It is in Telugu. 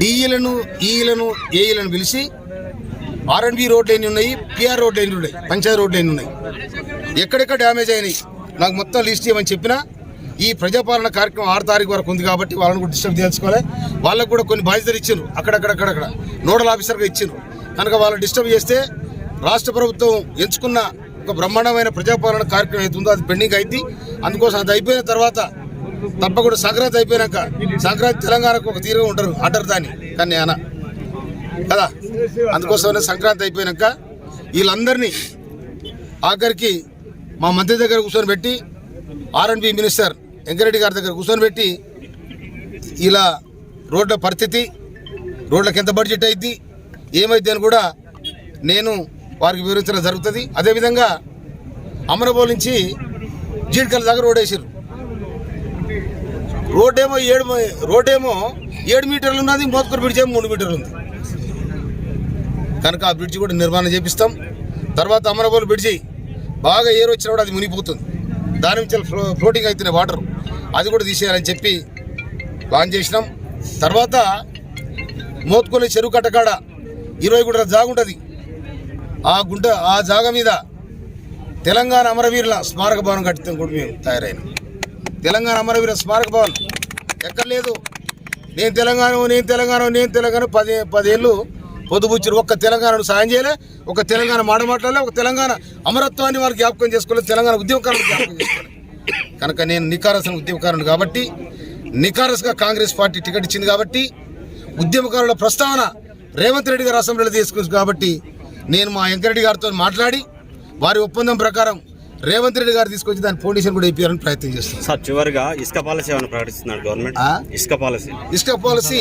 డిఈలను ఈఈలను ఏఈలను పిలిచి ఆర్ఎండ్బి రోడ్లు ఎన్ని ఉన్నాయి పిఆర్ రోడ్లు ఎన్ని ఉన్నాయి పంచాయతీ రోడ్లు ఎన్ని ఉన్నాయి. ఎక్కడెక్కడ డ్యామేజ్ అయినాయి నాకు మొత్తం లిస్ట్ ఇవ్వమని చెప్పినా ఈ ప్రజాపాలన కార్యక్రమం ఆరు తారీఖు వరకు ఉంది కాబట్టి వాళ్ళని కూడా డిస్టర్బ్ చేసుకోవాలి వాళ్ళకు కూడా కొన్ని బాధ్యతలు ఇచ్చిండ్రు అక్కడక్కడక్కడక్కడ నోడల్ ఆఫీసర్గా ఇచ్చిండ్రు. కనుక వాళ్ళు డిస్టర్బ్ చేస్తే రాష్ట్ర ప్రభుత్వం ఎంచుకున్న ఒక బ్రహ్మాండమైన ప్రజాపాలన కార్యక్రమం అవుతుందో అది పెండింగ్ అయింది. అందుకోసం అది అయిపోయిన తర్వాత తప్పకుండా సంక్రాంతి అయిపోయినాక సంక్రాంతి తెలంగాణకు ఒక తీరుగా ఉంటారు అంటారు దాన్ని కానీ అన కదా? అందుకోసమనే సంక్రాంతి అయిపోయినాక వీళ్ళందరినీ ఆఖరికి మా మంత్రి దగ్గర కూర్చొని పెట్టి ఆర్ఎండ్బి మినిస్టర్ వెంకరెడ్డి గారి దగ్గర కూర్చొని పెట్టి ఇలా రోడ్ల పరిస్థితి రోడ్లకు ఎంత బడ్జెట్ అయింది ఏమైంది అని కూడా నేను వారికి వివరించడం జరుగుతుంది. అదేవిధంగా అమరబోల్ నుంచి జీడికల్ దగ్గర రోడ్ వేసారు రోడ్డేమో ఏడు రోడ్డేమో ఏడు మీటర్లు ఉన్నది మోత్కూరు బ్రిడ్జ్ ఏమో మూడు మీటర్లు ఉంది. కనుక ఆ బ్రిడ్జ్ కూడా నిర్మాణం చేపిస్తాం. తర్వాత అమరాబాద్ బ్రిడ్జి బాగా ఏరు వచ్చినా కూడా అది మునిగిపోతుంది. దాని నుంచి ఫ్లో ఫ్లోటింగ్ అవుతున్న వాటర్. అది కూడా తీసేయాలని చెప్పి ప్లాన్ చేసినాం. తర్వాత మోత్కొల్లి చెరువు కట్టకాడ ఇరవై గుంటల జాగ ఉంటుంది. ఆ గుంట ఆ జాగ మీద తెలంగాణ అమరవీరుల స్మారక భవనం కట్టితే కూడా మేము తయారైన. తెలంగాణ అమరవీరుల స్మారక భవన్ ఎక్కడ లేదు నేను తెలంగాణ నేను తెలంగాణ నేను తెలంగాణ పది పదేళ్ళు పొద్దుబుచ్చారు ఒక్క తెలంగాణను సాయం చేయలే ఒక తెలంగాణ మాట మాట్లాడలే ఒక తెలంగాణ అమరత్వాన్ని వారు జ్ఞాపకం చేసుకోలేదు తెలంగాణ ఉద్యమకారులు జ్ఞాపకం చేసుకోలేదు కనుక నేను నికారసిన ఉద్యమకారుని కాబట్టి నికారస్గా కాంగ్రెస్ పార్టీ టికెట్ ఇచ్చింది కాబట్టి ఉద్యమకారుల ప్రస్తావన రేవంత్ రెడ్డి గారు అసెంబ్లీలో తీసుకుంది కాబట్టి నేను మా వెంకరెడ్డి గారితో మాట్లాడి వారి ఒప్పందం ప్రకారం రేవంత్ రెడ్డి గారు తీసుకొచ్చి దాని ఫౌండేషన్ కూడా ఇప్పించాలని ప్రయత్నం చేస్తున్నాను సార్ చివరిగా ఇసుక పాలసీ ఏమైనా ప్రకటిస్తున్నాడు గవర్నమెంట్? ఇసుక పాలసీ. ఇసుక పాలసీ